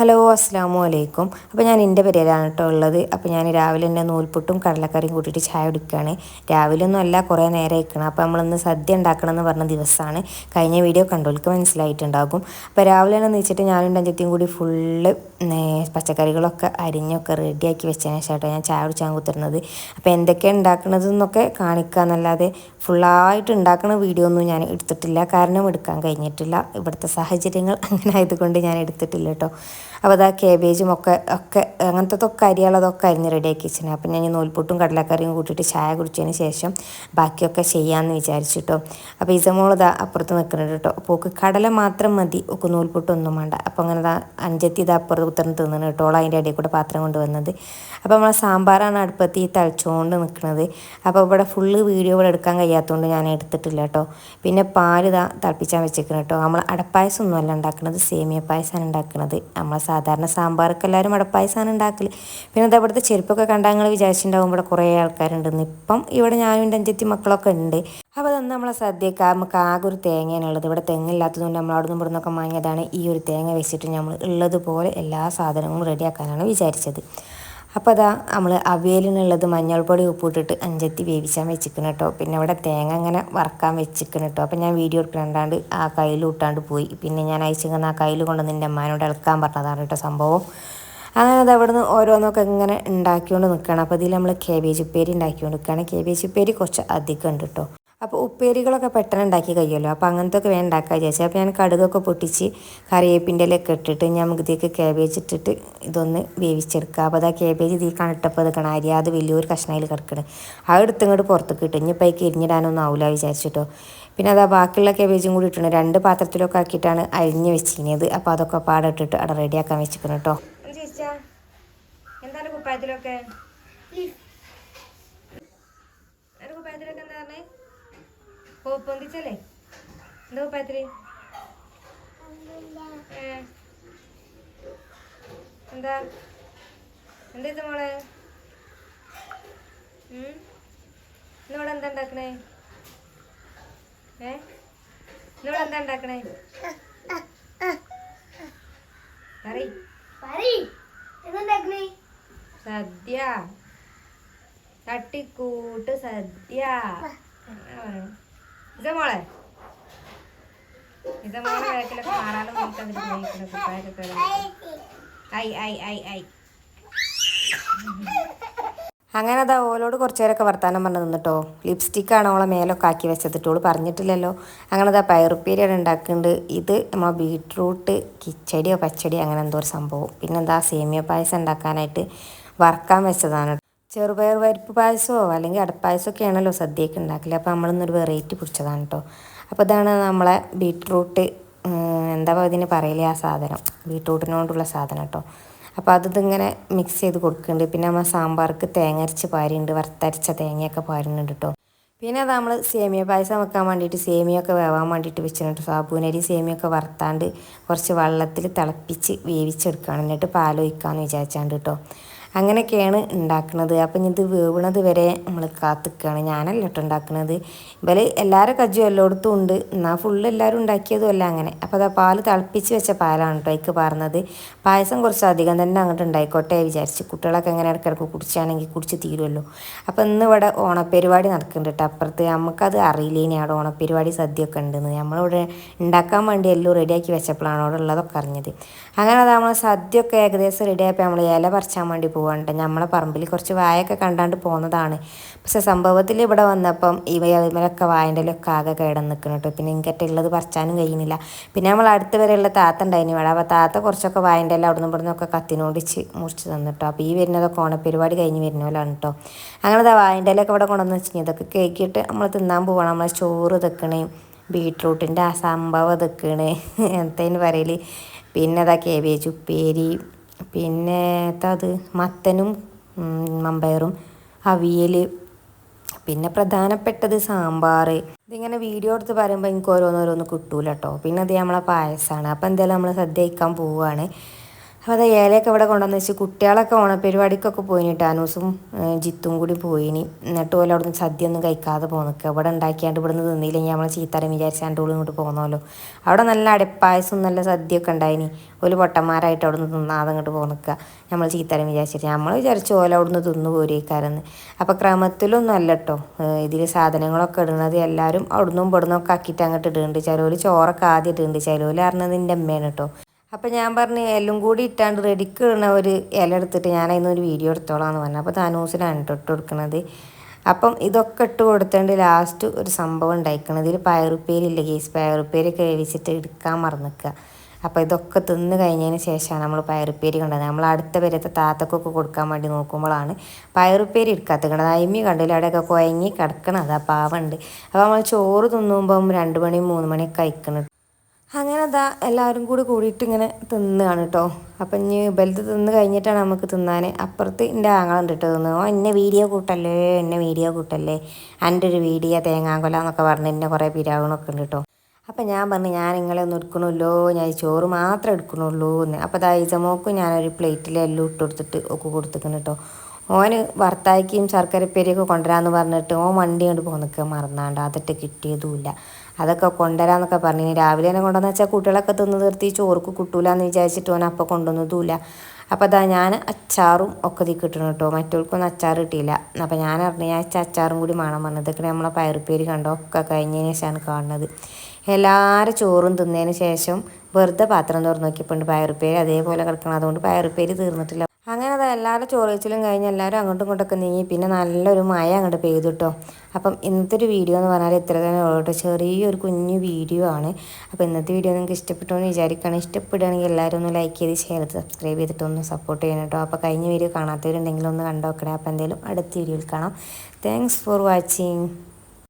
Hello അസ്സാം വലൈക്കും അപ്പോൾ ഞാൻ എന്റെ പേരിലാണ് കേട്ടോ ഉള്ളത്. അപ്പോൾ ഞാൻ രാവിലെ തന്നെ നൂൽപുട്ടും കടലക്കറിയും കൂട്ടിയിട്ട് ചായ കുടിക്കുകയാണ് രാവിലെ ഒന്നും അല്ല കുറേ നേരം ഇരിക്കണം അപ്പോൾ നമ്മളിന്ന് സദ്യ ഉണ്ടാക്കണം എന്ന് പറഞ്ഞ ദിവസമാണ് കഴിഞ്ഞ വീഡിയോ കണ്ടോൾക്ക് മനസ്സിലായിട്ടുണ്ടാകും. അപ്പോൾ രാവിലെ തന്നെ നീച്ചിട്ട് ഞാനും അഞ്ചത്തിയും കൂടി ഫുള്ള് പച്ചക്കറികളൊക്കെ അരിഞ്ഞൊക്കെ റെഡിയാക്കി വെച്ചതിന് ശേഷം ഞാൻ ചായ കുടിച്ചാൽ കുത്തിരുന്നത്. അപ്പോൾ എന്തൊക്കെയാണ് ഉണ്ടാക്കുന്നത് എന്നൊക്കെ കാണിക്കുക എന്നല്ലാതെ ഫുള്ളായിട്ട് ഉണ്ടാക്കുന്ന വീഡിയോ ഒന്നും ഞാൻ എടുത്തിട്ടില്ല. കാരണം എടുക്കാൻ കഴിഞ്ഞിട്ടില്ല. ഇവിടുത്തെ സാഹചര്യങ്ങൾ അങ്ങനെ ആയതുകൊണ്ട് ഞാൻ എടുത്തിട്ടില്ല കേട്ടോ അപ്പോൾ അതാ കേബേജും ഒക്കെ ഒക്കെ അങ്ങനത്തതൊക്കെ അരിയുള്ളതൊക്കെ അരിഞ്ഞ് റെഡിയാക്കി വെച്ചിട്ടുണ്ട് അപ്പം ഞാൻ നൂൽപുട്ടും കടലക്കറിയും കൂട്ടിയിട്ട് ചായ കുടിച്ചതിന് ശേഷം ബാക്കിയൊക്കെ ചെയ്യാമെന്ന് വിചാരിച്ചിട്ടോ. അപ്പോൾ ഇസമോൾ ഇതാ അപ്പുറത്ത് നിൽക്കുന്നുണ്ട് കേട്ടോ. അപ്പോൾ ഓക്ക് കടല മാത്രം മതി ഒക്കെ നൂൽപുട്ടൊന്നും വേണ്ട. അപ്പോൾ അങ്ങനെ ഇതാ അഞ്ചത്തി ഇതാ അപ്പുറത്ത് ഉത്തരം തിന്നണം കേട്ടോ. അതിന്റെ ഇടയിൽ കൂടെ പാത്രം കൊണ്ടുവന്നത് അപ്പോൾ നമ്മളെ സാമ്പാറാണ് അടുപ്പത്ത് ഈ തളിച്ചുകൊണ്ട് നിൽക്കുന്നത്. അപ്പോൾ ഇവിടെ ഫുള്ള് വീഡിയോ ഇവിടെ എടുക്കാൻ കഴിയാത്തതുകൊണ്ട് ഞാൻ എടുത്തിട്ടില്ല കേട്ടോ. പിന്നെ പാൽ ഇതാ തിളപ്പിച്ചാൽ വെച്ചേക്കണം കേട്ടോ. നമ്മൾ അടപ്പായസം ഒന്നുമല്ല ഉണ്ടാക്കുന്നത് സേമിയ പായസമാണ് ഉണ്ടാക്കുന്നത് നമ്മളെ സാധാരണ സാമ്പാർക്ക് എല്ലാവരും അടപ്പായസമാണ് ഉണ്ടാക്കൽ പിന്നെ അത് അവിടുത്തെ ചെരുപ്പൊക്കെ കണ്ടാൽ നിങ്ങൾ വിചാരിച്ചിട്ടുണ്ടാകും ഇവിടെ കുറേ ആൾക്കാരുണ്ടെന്ന്. ഇപ്പം ഇവിടെ ഞാനും എന്റെ അഞ്ചെത്തി മക്കളൊക്കെ ഉണ്ട്. അപ്പോൾ അതൊന്നും നമ്മളെ സദ്യക്ക് നമുക്ക് ആകെ ഒരു തേങ്ങയാണുള്ളത് ഇവിടെ തെങ്ങില്ലാത്തതുകൊണ്ട് നമ്മൾ അവിടെ നിന്ന് ഇവിടുന്നൊക്കെ വാങ്ങിയതാണ്. ഈ ഒരു തേങ്ങ വെച്ചിട്ട് നമ്മൾ ഉള്ളതുപോലെ എല്ലാ സാധനങ്ങളും റെഡിയാക്കാനാണ് വിചാരിച്ചത്. അപ്പോൾ അതാ നമ്മൾ അവിയലിനുള്ളത് മഞ്ഞൾപ്പൊടി ഉപ്പിട്ടിട്ട് അഞ്ചത്തി വേവിച്ചാൻ വെച്ചിരിക്കണം കേട്ടോ. പിന്നെ ഇവിടെ തേങ്ങ അങ്ങനെ വറക്കാൻ വെച്ചിരിക്കണം കേട്ടോ. അപ്പോൾ ഞാൻ വീഡിയോ എടുക്കണ്ടാണ്ട് ആ കയ്യിൽ ഇട്ടാണ്ട് പോയി. പിന്നെ ഞാൻ അയച്ചിങ്ങനെ ആ കയ്യിൽ കൊണ്ട് നിന്റെ അമ്മാനോട് ഇളക്കാൻ പറഞ്ഞതാണ് കേട്ടോ സംഭവം. അങ്ങനെ അത് അവിടെ നിന്ന് ഓരോന്നൊക്കെ ഇങ്ങനെ ഉണ്ടാക്കിക്കൊണ്ട് നിൽക്കണം. അപ്പോൾ ഇതിൽ നമ്മൾ കേബേജ് ഉപ്പേരി ഉണ്ടാക്കിക്കൊണ്ട് നിൽക്കുകയാണ് കേബേജ് ഉപ്പേരി കുറച്ച് അധികം ഉണ്ട് കേട്ടോ. അപ്പോൾ ഉപ്പേരികളൊക്കെ പെട്ടെന്ന് ഉണ്ടാക്കി കഴിയുമല്ലോ. അപ്പോൾ അങ്ങനത്തെ ഒക്കെ വേണ്ട ഉണ്ടാക്കാൻ വിചാരിച്ചത് അപ്പോൾ ഞാൻ കടുകൊക്കെ പൊട്ടിച്ച് കറിവേപ്പിന്റെ ഇലയൊക്കെ ഇട്ടിട്ട് ഞാൻ ഇതിലേക്ക് കാബേജ് ഇട്ടിട്ട് ഇതൊന്ന് വേവിച്ചെടുക്കുക. അപ്പോൾ അതാ കാബേജ് ഇതിൽ കണിട്ടപ്പോൾ ഇതൊക്കെ അത് വലിയൊരു കഷ്ണയിൽ കിടക്കണം. ആ എടുത്ത് ഇങ്ങോട്ട് പുറത്തേക്ക് കിട്ടും ഇനിയിപ്പോൾ അതിൽ എരിഞ്ഞിടാനൊന്നും ആവില്ല വിചാരിച്ചിട്ടോ. പിന്നെ അതാ ബാക്കിയുള്ള കേബേജും കൂടി ഇട്ടുണ്ട് രണ്ട് പാത്രത്തിലൊക്കെ ആക്കിയിട്ടാണ് അരിഞ്ഞ് വെച്ചിരുന്നത് അപ്പോൾ അതൊക്കെ പാടെ ഇട്ടിട്ട് അവിടെ റെഡിയാക്കാൻ വെച്ചിരിക്കണം കേട്ടോ എന്താണ് കുപ്പായത്തിലൊക്കെ എന്താ പറഞ്ഞേ പൊന്തിച്ചല്ലേ? എന്താ കുപ്പായത്തിൽ എന്താ? എന്താ മോളെ? ഇന്നോടെ എന്താ ഉണ്ടാക്കണേ? ഏ? ഇന്നിവിടെ എന്താ ഉണ്ടാക്കണേ? സദ്യ. തട്ടിക്കൂട്ട് സദ്യ. ഇതാ അങ്ങനെ അതാ ഓലോട് കുറച്ചു നേരമൊക്കെ വർത്താനം പറഞ്ഞു നിന്നിട്ടോ. ലിപ്സ്റ്റിക്കാണ് ഓളെ മേലൊക്കെ ആക്കി വെച്ചതിട്ട് ഓൾ പറഞ്ഞിട്ടില്ലല്ലോ. അങ്ങനെ അതാ പയറുപ്പേരിയാണ് ഉണ്ടാക്കുന്നുണ്ട്. ഇത് നമ്മളെ ബീട്രൂട്ട് കിച്ചടിയോ പച്ചടിയോ അങ്ങനെ എന്തോ ഒരു സംഭവം. പിന്നെന്താ സേമിയ പായസം ഉണ്ടാക്കാനായിട്ട് വറക്കാൻ വെച്ചതാണ് ചെറുപയർ പരിപ്പ് പായസമോ അല്ലെങ്കിൽ അടപ്പായസമൊക്കെ ആണല്ലോ സദ്യയൊക്കെ ഉണ്ടാക്കില്ല അപ്പോൾ നമ്മളിന്നൊരു വെറൈറ്റി പിടിച്ചതാണ് കേട്ടോ അപ്പോൾ ഇതാണ് നമ്മളെ ബീട്രൂട്ട് എന്താ ഇതിന് പറയില്ലേ ആ സാധനം. ബീട്രൂട്ടിനോണ്ടുള്ള സാധനം കേട്ടോ അപ്പോൾ അത് ഇതിങ്ങനെ മിക്സ് ചെയ്ത് കൊടുക്കുന്നുണ്ട് പിന്നെ നമ്മൾ സാമ്പാർക്ക് തേങ്ങ അരച്ച് പാരുന്നുണ്ട് വറുത്തരച്ച തേങ്ങയൊക്കെ പാരുന്നുണ്ട് കേട്ടോ പിന്നെ അത് നമ്മൾ സേമിയ പായസം വെക്കാൻ വേണ്ടിയിട്ട് സേമിയൊക്കെ വേവാൻ വേണ്ടിയിട്ട് വെച്ചിട്ടുണ്ട് സാബൂനരി സേമിയൊക്കെ വറുത്താണ്ട് കുറച്ച് വെള്ളത്തിൽ തിളപ്പിച്ച് വേവിച്ചെടുക്കുകയാണ് എന്നിട്ട് പാലൊഴിക്കാമെന്ന് വിചാരിച്ചാണ്ട് കേട്ടോ അങ്ങനെയൊക്കെയാണ് ഉണ്ടാക്കുന്നത്. അപ്പം ഇത് വേവണത് വരെ നമ്മൾ കാത്തിക്കുകയാണ് ഞാനല്ല കേട്ടോ ഉണ്ടാക്കുന്നത് ഇവർ എല്ലാവരും കജ്ജും എല്ലായിടത്തും ഉണ്ട്. എന്നാൽ ഫുള്ള് എല്ലാവരും ഉണ്ടാക്കിയതും അല്ല അങ്ങനെ. അപ്പോൾ അതാ പാൽ തിളപ്പിച്ച് വെച്ച പാലാണ് കേട്ടോ അതിക്ക് പറഞ്ഞത് പായസം കുറച്ച് അധികം തന്നെ അങ്ങോട്ട് ഉണ്ടായിക്കോട്ടെ വിചാരിച്ച്. കുട്ടികളൊക്കെ അങ്ങനെ ഇടയ്ക്കിടയ്ക്ക് കുടിച്ചാണെങ്കിൽ കുടിച്ച് തീരുമല്ലോ അപ്പോൾ ഇന്ന് ഇവിടെ ഓണപ്പരിപാടി നടക്കുന്നുണ്ട് കേട്ടോ അപ്പുറത്ത്. നമുക്കത് അറിയില്ലേനി അവിടെ ഓണപ്പരിപാടി ഒക്കെ ഉണ്ടെന്ന്. നമ്മളിവിടെ ഉണ്ടാക്കാൻ വേണ്ടി എല്ലാം റെഡിയാക്കി വെച്ചപ്പോഴാണ് അവിടെ ഉള്ളതൊക്കെ അറിഞ്ഞത്. അങ്ങനെ അത് നമ്മൾ ഒക്കെ ഏകദേശം റെഡിയായപ്പോൾ നമ്മൾ ഇല പറിച്ചാൻ വേണ്ടി പോകാണ്ട് നമ്മളെ പറമ്പിൽ കുറച്ച് വായൊക്കെ കണ്ടാണ്ട് പോകുന്നതാണ് പക്ഷെ സംഭവത്തിൽ ഇവിടെ വന്നപ്പം ഇവ ഇവരൊക്കെ വായന്റെ ഒക്കെ ആകെ കേടം നിൽക്കണം കേട്ടോ പിന്നെ എനിക്കറ്റ ഉള്ളത് പറിച്ചാനും കഴിയുന്നില്ല. പിന്നെ നമ്മൾ അടുത്ത് വരെയുള്ള താത്ത ഉണ്ടായിന് ഇവിടെ. അപ്പോൾ താത്ത കുറച്ചൊക്കെ വായന്റെ എല്ലാം അവിടെ നിന്ന് ഇവിടെ നിന്നൊക്കെ കത്തിനോടിച്ച് മുറിച്ച് തന്നിട്ടോ അപ്പോൾ ഈ വരുന്നതൊക്കെ ഓണപ്പരിപാടി കഴിഞ്ഞ് വരുന്ന വരുന്നവരാണ് കേട്ടോ അങ്ങനെ വായന്റെ ഒക്കെ ഇവിടെ കൊണ്ടുവന്ന് വെച്ചാൽ ഇതൊക്കെ കേക്കിയിട്ട് നമ്മൾ തിന്നാൻ പോകണം നമ്മളെ ചോറ് തെക്കണേ ബീട്രൂട്ടിന്റെ ആ സംഭവം തെക്കണേ എന്തേന്ന് പറയൽ പിന്നെ അതാ കേബേജ് ഉപ്പേരി പിന്നെ അത് മത്തനും മമ്പയറും അവിയൽ പിന്നെ പ്രധാനപ്പെട്ടത് സാമ്പാർ ഇതിങ്ങനെ വീഡിയോ എടുത്ത് പറയുമ്പോൾ എനിക്ക് ഓരോന്നോരോന്ന് കിട്ടൂല കേട്ടോ പിന്നെ അത് നമ്മളെ പായസമാണ് അപ്പോൾ എന്തായാലും നമ്മൾ സദ്യ കഴിക്കാൻ പോവുകയാണ് അപ്പോൾ അത് ഏലയൊക്കെ ഇവിടെ കൊണ്ടുവന്ന് വെച്ച് കുട്ടികളൊക്കെ ഓണപ്പരിപാടിക്കൊക്കെ പോയിനിട്ട്. അനൂസും ഏഹ് ജിത്തും കൂടി പോയിനി. എന്നിട്ട് പോലെ അവിടുന്ന് സദ്യ ഒന്നും കഴിക്കാതെ പോകുന്നൊക്കെ ഇവിടെ ഉണ്ടാക്കിയാണ്ട് ഇവിടെ നിന്ന് തിന്നില്ലെങ്കിൽ നമ്മളെ ചീത്തരം വിചാരിച്ചാണ്ട് ഉള്ളിൽ ഇങ്ങോട്ട് പോകുന്നല്ലോ അവിടെ നല്ല അടപ്പായസം നല്ല സദ്യയൊക്കെ ഉണ്ടായിനി. ഒരു പൊട്ടന്മാരായിട്ട് അവിടെ നിന്ന് തിന്നാതെ അങ്ങോട്ട് പോന്നിക്കുക നമ്മൾ ചീത്താരം വിചാരിച്ചിട്ട്. നമ്മൾ വിചാരിച്ചു ഓല നിന്ന് തിന്നു പോരേക്കാരെന്ന്. അപ്പോൾ ക്രമത്തിലൊന്നും അല്ല കേട്ടോ ഇതിൽ സാധനങ്ങളൊക്കെ ഇടുന്നത് എല്ലാവരും അവിടുന്നും ഇവിടുന്നൊക്കെ ആക്കിയിട്ട് അങ്ങോട്ട് ഇടുന്നുണ്ട്. ചിലവർ ചോറൊക്കെ ആദ്യം ഇടുന്നുണ്ട് ചിലവർ അറിഞ്ഞത് എന്റെ അമ്മയാണ് കേട്ടോ അപ്പം ഞാൻ പറഞ്ഞു എല്ലാം കൂടി ഇട്ടാണ്ട് റെഡിക്ക് ഇടുന്ന ഒരു ഇല എടുത്തിട്ട് ഞാൻ അതിന് ഒരു വീഡിയോ എടുത്തോളാം എന്ന് പറഞ്ഞു. അപ്പോൾ താനൂസിലാണ് ഇട്ടിട്ട് ഇട്ട് കൊടുക്കുന്നത്. അപ്പം ഇതൊക്കെ ഇട്ട് കൊടുത്തേണ്ട ലാസ്റ്റ് ഒരു സംഭവം ഉണ്ടായിക്കണത് ഇതിൽ പയറുപ്പേരില്ല കേസ് പയറുപ്പേരൊക്കെ വേവിച്ചിട്ട് എടുക്കാൻ മറന്നിക്കുക. അപ്പോൾ ഇതൊക്കെ തിന്ന് കഴിഞ്ഞതിന് ശേഷമാണ് നമ്മൾ പയറുപ്പേരി കണ്ടത് നമ്മൾ അടുത്ത പേരത്തെ താത്തക്കൊക്കെ കൊടുക്കാൻ വേണ്ടി നോക്കുമ്പോഴാണ് പയറുപ്പേരി എടുക്കാത്ത കണ്ടത് അയിമി കണ്ടില്ല? അവിടെയൊക്കെ കുഴങ്ങി കിടക്കണത്. ആ പാവുണ്ട്. അപ്പോൾ നമ്മൾ ചോറ് തിന്നുമ്പം രണ്ട് മണി മൂന്ന് മണിയൊക്കെ കഴിക്കണം അങ്ങനെ അതാ എല്ലാവരും കൂടി കൂടിയിട്ട് ഇങ്ങനെ തിന്നുകയാണ് കേട്ടോ അപ്പം ഇനി ബലത്ത് തിന്ന് കഴിഞ്ഞിട്ടാണ് നമുക്ക് തിന്നാൻ അപ്പുറത്ത് എന്റെ ആങ്ങളുണ്ട് കേട്ടോ തിന്നു. ഓ എന്നെ വീഡിയോ കൂട്ടല്ലേ? എന്നെ വീഡിയോ കൂട്ടല്ലേ? എന്റെ ഒരു വീഡിയോ തേങ്ങാങ്കൊല എന്നൊക്കെ പറഞ്ഞ് എന്നെ കുറേ പിരാവണമൊക്കെ ഉണ്ട് കേട്ടോ അപ്പം ഞാൻ പറഞ്ഞു ഞാൻ നിങ്ങളെ ഒന്നും എടുക്കണമല്ലോ ഞാൻ ചോറ് മാത്രമേ എടുക്കണുള്ളൂ എന്ന്. അപ്പോൾ അതാ ഇസമോക്കും ഞാനൊരു പ്ലേറ്റിൽ എല്ലാം ഇട്ട് കൊടുത്തിട്ട് ഒക്കെ കൊടുത്തിക്കണം കേട്ടോ ഓന് ഭർത്താക്കിയും ശർക്കരപ്പേരിയൊക്കെ കൊണ്ടുവരാമെന്ന് പറഞ്ഞിട്ട് ഓൻ വണ്ടി കൊണ്ട് പോന്നിക്കുക മറന്നാണ്ട്. അതിട്ട് കിട്ടിയതുമില്ല അതൊക്കെ കൊണ്ടുവരാന്നൊക്കെ പറഞ്ഞു. രാവിലെ തന്നെ കൊണ്ടുവന്ന് വെച്ചാൽ കുട്ടികളൊക്കെ തിന്ന് നിർത്തി ചോർക്ക് കിട്ടൂലെന്ന് വിചാരിച്ചിട്ട് ഓൻ അപ്പം കൊണ്ടുവന്നതുമില്ല. അപ്പോൾ അതാ ഞാൻ അച്ചാറും ഒക്കെ ഇതിൽ കിട്ടണം കേട്ടോ. മറ്റവർക്കൊന്നും അച്ചാർ കിട്ടിയില്ല. അപ്പോൾ ഞാൻ അറിഞ്ഞു ഞാൻ അച്ചാറും കൂടി വേണം പറഞ്ഞത് ഇതൊക്കെ നമ്മളെ പയറുപ്പേര് കണ്ടോ? ഒക്കെ കഴിഞ്ഞതിന് ശേഷമാണ് കാണുന്നത്. എല്ലാവരും ചോറും തിന്നതിന് ശേഷം വെറുതെ പാത്രം തുറന്നു നോക്കിയപ്പോൾ പയറുപ്പേര്. അതേപോലെ കിടക്കണം. അതുകൊണ്ട് പയറുപ്പേര് തീർന്നിട്ടില്ല. അങ്ങനെ അത് എല്ലാവരും ചോറിച്ചിലും കഴിഞ്ഞ് എല്ലാവരും അങ്ങോട്ടും ഇങ്ങോട്ടൊക്കെ നീങ്ങി. പിന്നെ നല്ലൊരു മഴ അങ്ങോട്ട് പെയ്തു കേട്ടോ അപ്പം ഇന്നത്തെ ഒരു വീഡിയോ എന്ന് പറഞ്ഞാൽ ഇത്ര തന്നെ ഉള്ളൂ കേട്ടോ. ചെറിയൊരു കുഞ്ഞു വീഡിയോ ആണ്. അപ്പോൾ ഇന്നത്തെ വീഡിയോ നിങ്ങൾക്ക് ഇഷ്ടപ്പെട്ടു എന്ന് വിചാരിക്കുകയാണ് ഇഷ്ടപ്പെടുകയാണെങ്കിൽ എല്ലാവരും ഒന്ന് ലൈക്ക് ചെയ്ത് ഷെയർ ചെയ്ത് സബ്സ്ക്രൈബ് ചെയ്തിട്ട് ഒന്ന് സപ്പോർട്ട് ചെയ്യണം കേട്ടോ. അപ്പോൾ കഴിഞ്ഞ വീഡിയോ കാണാത്തവരുണ്ടെങ്കിൽ ഒന്ന് കണ്ടു നോക്കണേ അപ്പോൾ എന്തെങ്കിലും അടുത്ത വീഡിയോയിൽ കാണാം. Thanks for watching